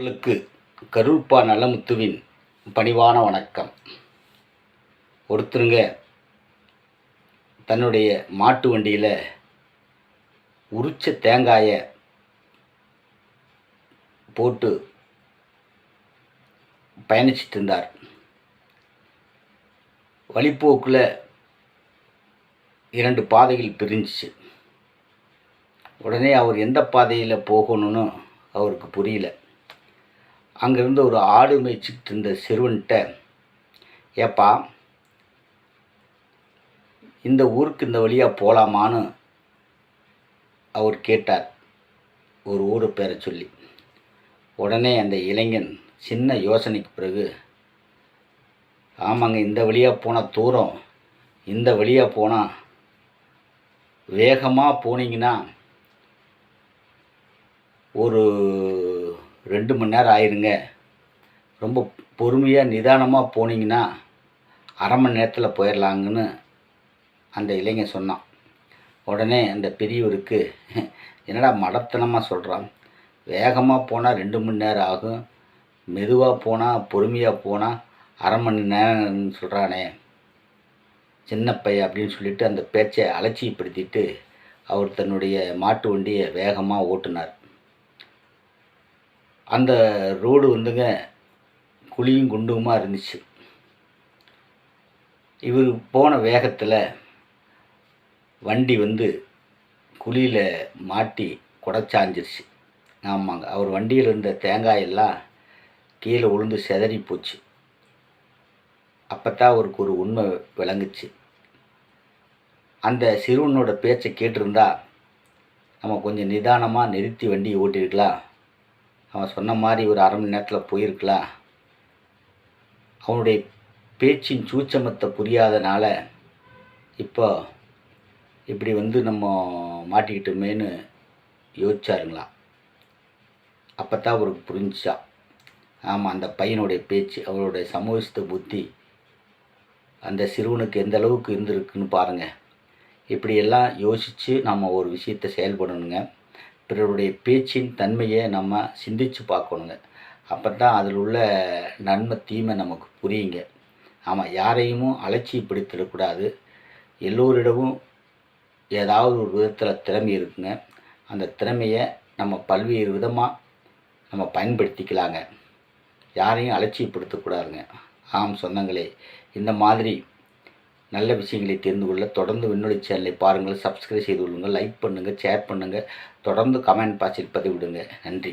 உங்களுக்கு கருப்பா நல்லமுத்துவின் பணிவான வணக்கம். ஒருத்தருங்க தன்னுடைய மாட்டு வண்டியில் உரிச்ச தேங்காயை போட்டு பயணிச்சிட்டு இருந்தார் வழிப்போக்கில் இரண்டு பாதைகள் பிரிஞ்சிச்சு. உடனே அவர் எந்த பாதையில் போகணும்னு அவருக்கு புரியல. அங்கேருந்து ஒரு ஆடு மேய்ச்சிட்டு இருந்த சிறுவன்கிட்ட ஏப்பா இந்த ஊருக்கு இந்த வழியாக போகலாமான்னு அவர் கேட்டார். ஒரு ஊர் பேரை சொல்லி. உடனே அந்த இளைஞன் சின்ன யோசனைக்கு பிறகு ஆமாங்க இந்த வழியாக போனால் தூரம் இந்த வழியாக போனால் வேகமாக போனீங்கன்னா ஒரு ரெண்டு மணி நேரம் ஆயிருங்க. ரொம்ப பொறுமையாக நிதானமாக போனீங்கன்னா அரை மணி நேரத்தில் போயிடலாங்கன்னு அந்த இளைஞன் சொன்னான். உடனே அந்த பெரியவருக்கு என்னடா மடத்தனமாக சொல்கிறான் வேகமாக போனால் ரெண்டு மணி நேரம் ஆகும். மெதுவாக போனால் பொறுமையாக போனால் அரை மணி நேரம்னு சொல்கிறானே சின்ன பையன் அப்படின்னு சொல்லிட்டு அந்த பேச்சை அலட்சியப்படுத்திட்டு அவர் தன்னுடைய மாட்டு வண்டியை வேகமாக ஓட்டுனார். அந்த ரோடு வந்துங்க குழியும் குண்டுமா இருந்துச்சு. இவர் போன வேகத்தில் வண்டி வந்து குழியில் மாட்டி குடச்சாஞ்சிருச்சு. ஆமாங்க அவர் வண்டியில் இருந்த தேங்காய் எல்லாம் கீழே விழுந்து செதறி போச்சு. அப்போ தான் அவருக்கு ஒரு உண்மை விளங்குச்சு. அந்த சிறுவனோட பேச்சை கேட்டிருந்தா நம்ம கொஞ்சம் நிதானமாக நிறுத்தி வண்டியை ஓட்டியிருக்கலாம் அவன் சொன்ன மாதிரி ஒரு அரை மணி நேரத்தில் போயிருக்கலாம் அவனுடைய பேச்சின் சூச்சமத்தை புரியாதனால இப்போ இப்படி வந்து நம்ம மாட்டிக்கிட்டோமேன்னு யோசிச்சாருங்களாம் அப்போ தான் அவருக்கு புரிஞ்சிச்சா. ஆமாம் அந்த பையனுடைய பேச்சு அவருடைய சமூகத்த புத்தி அந்த சிறுவனுக்கு எந்த அளவுக்கு இருந்திருக்குன்னு பாருங்கள் இப்படியெல்லாம் யோசித்து நம்ம ஒரு விஷயத்தை செயல்படணுங்க. பிறருடைய பேச்சின் தன்மையை நம்ம சிந்தித்து பார்க்கணுங்க. அப்போ தான் அதில் உள்ள நன்மை தீமை நமக்கு புரியுங்க. ஆமாம் யாரையும் அலட்சியப்படுத்திடக்கூடாது. எல்லோரிடமும் ஏதாவது ஒரு விதத்தில் திறமை இருக்குங்க. அந்த திறமையை நம்ம பல்வேறு விதமாக நம்ம பயன்படுத்திக்கலாங்க. யாரையும் அலட்சியப்படுத்தக்கூடாதுங்க. ஆம் சொந்தங்களே இந்த மாதிரி நல்ல விஷயங்களை தெரிந்து கொள்ள தொடர்ந்து விண்ணொலி சேனலை பாருங்கள் சப்ஸ்கிரைப் செய்து கொள்ளுங்கள் லைக் பண்ணுங்கள் ஷேர் பண்ணுங்கள் தொடர்ந்து கமெண்ட் பாக்ஸில் பதிவிடுங்க. நன்றி.